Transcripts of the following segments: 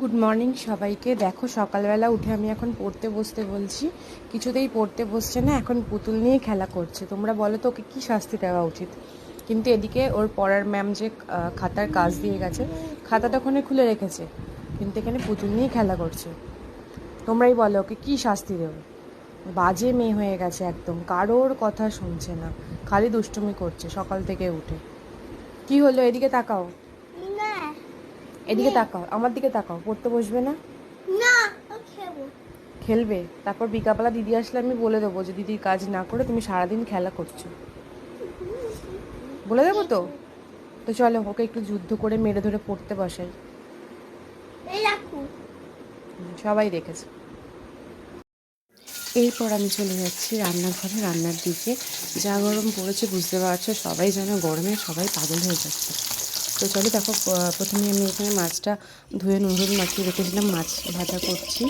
Good morning সবাইকে। দেখো, সকালবেলা উঠে আমি এখন পড়তে বসতে বলছি। কিছুতেই পড়তে বসছে না, এখন পুতুল নিয়ে খেলা করছে। তোমরা বলো তো ওকে কী শাস্তি দেওয়া উচিত? কিন্তু এদিকে ওর পড়ার ম্যাম যে খাতার কাজ দিয়ে গেছে, খাতাটা ওখানে খুলে রেখেছে। কিন্তু এখানে পুতুল নিয়ে খেলা করছে। তোমরাই বলো ওকে কী শাস্তি দেবো? বাজে মেয়ে হয়ে গেছে একদম, কারোর কথা শুনছে না। খালি দুষ্টুমি করছে সকাল থেকে উঠে। কি হলো? এদিকে তাকাও। এদিকে তাকাও আমার দিকে তাকাও পড়তে বসবে না? না খেলব। খেলবে? তারপর বিকালবেলা দিদি আসলে আমি বলে দেবো যে দিদির কাজ না করে তুমি সারাদিন খেলা করছ। বলে দেবো তো? তো চলো ওকে একটু যুদ্ধ করে মেরে ধরে পড়তে বসাই। এই রাখো। সবাই দেখেছে। এরপর আমি চলে যাচ্ছি রান্নাঘরে রান্নার দিকে। যা গরম পড়েছে বুঝতে পারছ সবাই যেন গরমে সবাই পাগল হয়ে যাচ্ছে। তো চলো দেখো প্রথমে আমি এখানে মাছটা ধুয়ে নুন, হলুদ মাখিয়ে রেখেছিলাম মাছ ভাজা করছি।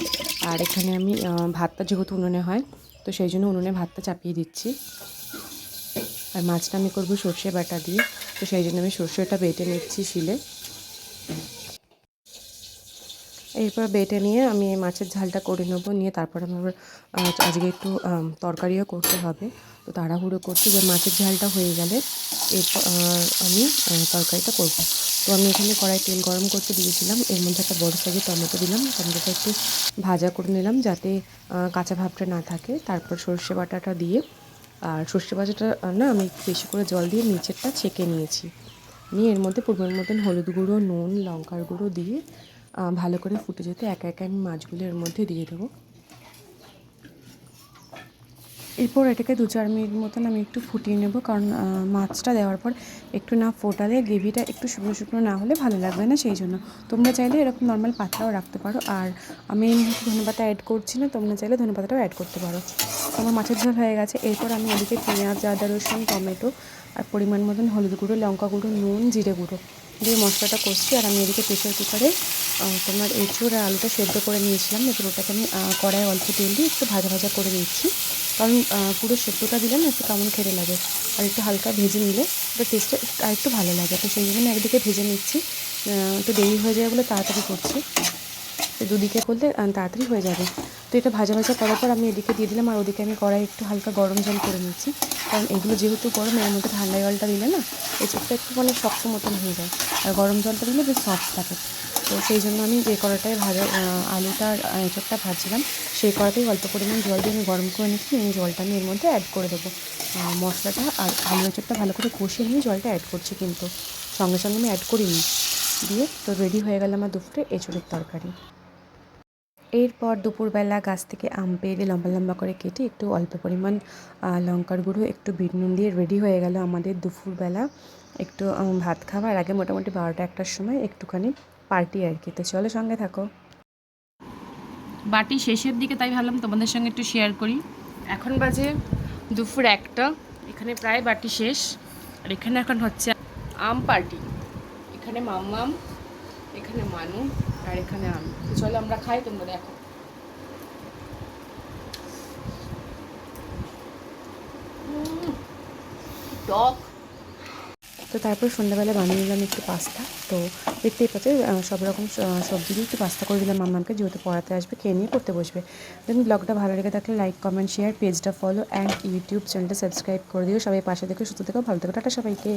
আর এখানে আমি ভাতটা যেহেতু উনুনে হয়, তো সেই জন্য উনুনে ভাতটা চাপিয়ে দিচ্ছি। আর মাছটা আমি করব সর্ষে বাটা দিয়ে, তো সেই জন্য আমি সর্ষেটা বেটে নিচ্ছি শিলে। এরপর বেটে নিয়ে আমি মাছের ঝালটা করে নেব, নিয়ে তারপর আমার আজকে একটু তরকারিও করতে হবে। তো তাড়াহুড়ো করছি যে মাছের ঝালটা হয়ে গেলে এরপর আমি তরকারিটা করব। তো আমি এখানে কড়াই তেল গরম করতে দিয়েছিলাম, এর মধ্যে একটা বড় সাইজের টমেটো দিলাম, টমেটোটা একটু ভাজা করে নিলাম যাতে কাঁচা ভাবটা না থাকে। তারপর সর্ষে বাটাটা দিয়ে, আর সর্ষে বাটাটা না, আমি একটু বেশি করে জল দিয়ে নিচেরটা ছেঁকে নিয়েছি। নিয়ে এর মধ্যে পরিমাণ মতন হলুদ গুঁড়ো, নুন, লঙ্কার গুঁড়ো দিয়ে ভালো করে ফুটে যেতে একা একা আমি মাছগুলো এর মধ্যে দিয়ে দেবো। এরপর এটাকে দু চার মিনিট মতন আমি একটু ফুটিয়ে নেব, কারণ মাছটা দেওয়ার পর একটু না ফোটালে গ্রেভিটা একটু শুকনো শুকনো না হলে ভালো লাগবে না, সেই জন্য। তোমরা চাইলে এরকম নর্মাল পাতলাও রাখতে পারো, আর আমি ধনেপাতা অ্যাড করছি না, তোমরা চাইলে ধনেপাতাটাও অ্যাড করতে পারো। আমার মাছের ঝোল হয়ে গেছে, এরপর আমি এদিকে পেঁয়াজ, আদা, রসুন, টমেটো, আর পরিমাণ মতন হলুদ গুঁড়ো, লঙ্কা গুঁড়ো, নুন, জিরে গুঁড়ো। দিয়ে মশলাটা কষছি আর আমি এদিকে প্রেশার কুকারে তোমার এঁচুড় আর আলুটা সেদ্ধ করে নিয়েছিলাম। এবার ওটাকে আমি কড়াই অল্প তেল দিয়ে একটু ভাজা ভাজা করে নিচ্ছি। কারণ পুরো সেদ্ধটা দিলে না একটু কেমন খেতে লাগে। আর একটু হালকা ভেজে নিলে ওটা টেস্টটা আর একটু ভালো লাগে। তো সেই জন্য একদিকে ভেজে নিচ্ছি। একটু দেরি হয়ে যায় বলে তাড়াতাড়ি করছি। দুদিকে করলে তাড়াতাড়ি হয়ে যাবে। তো এটা ভাজা ভাজা করার পর আমি এদিকে দিয়ে দিলাম আর ওদিকে আমি কড়াই একটু হালকা গরম জল করে নিচ্ছি। কারণ এগুলো যেহেতু গরম, এর মধ্যে ঠান্ডা জলটা দিলে না, এই চোখটা একটু মানে শক্ত মতন হয়ে যায়। আর গরম জলটা দিলে বেশ সফট থাকে। তো সেই জন্য আমি যে কড়াটায় ভাজা আলুটা আর এঁচড়টা ভাজছিলাম, সেই কড়াতেই অল্প পরিমাণ জল দিয়ে আমি গরম করে নিচ্ছি। এই জলটা আমি এর মধ্যে অ্যাড করে দেবো। মশলাটা আর আলু এঁচড়টা ভালো করে কষিয়ে নিয়ে জলটা অ্যাড করছি কিন্তু। সঙ্গে সঙ্গে আমি অ্যাড করিনি। দিয়ে তো রেডি হয়ে গেল আমার দুপুরে এঁচড়ের তরকারি। এরপর দুপুরবেলা গাছ থেকে আম পেড়ে লম্বা লম্বা করে কেটে একটু অল্প পরিমাণ লঙ্কার গুঁড়ো, একটু বিট নুন দিয়ে রেডি হয়ে গেল আমাদের দুপুরবেলা। একটু ভাত খাওয়ার আগে মোটামুটি বারোটা একটার সময় একটুখানি পার্টি আর কি। তো চলো সঙ্গে থাকো। বাটি শেষের দিকে তাই ভাবলাম তোমাদের সঙ্গে একটু শেয়ার করি। এখন বাজে দুপুর একটা, এখানে প্রায় বাটি শেষ। আর এখানে এখন হচ্ছে আম পার্টি এখানে মাম্মাম এখানে মানু আর এখানে আমি। চলো আমরা খাই, তোমরা দেখো। টক। তো তারপর সন্ধ্যাবেলা বানিয়ে নিলাম একটু পাস্তা। তো দেখতেই পাচ্ছি সব রকম সবজি দিয়ে একটু পাস্তা করে দিলাম মাম্মামকে যেহেতু পড়াতে আসবে, খেয়ে নিয়ে পড়তে বসবে। দেন ব্লগটা ভালো লেগে থাকলে লাইক কমেন্ট শেয়ার পেজটা ফলো অ্যান্ড ইউটিউব চ্যানেলটা সাবস্ক্রাইব করে দিও। সবাই পাশে দেখে সুস্থ থেকো, ভালো থেকো। টাটা সবাইকে।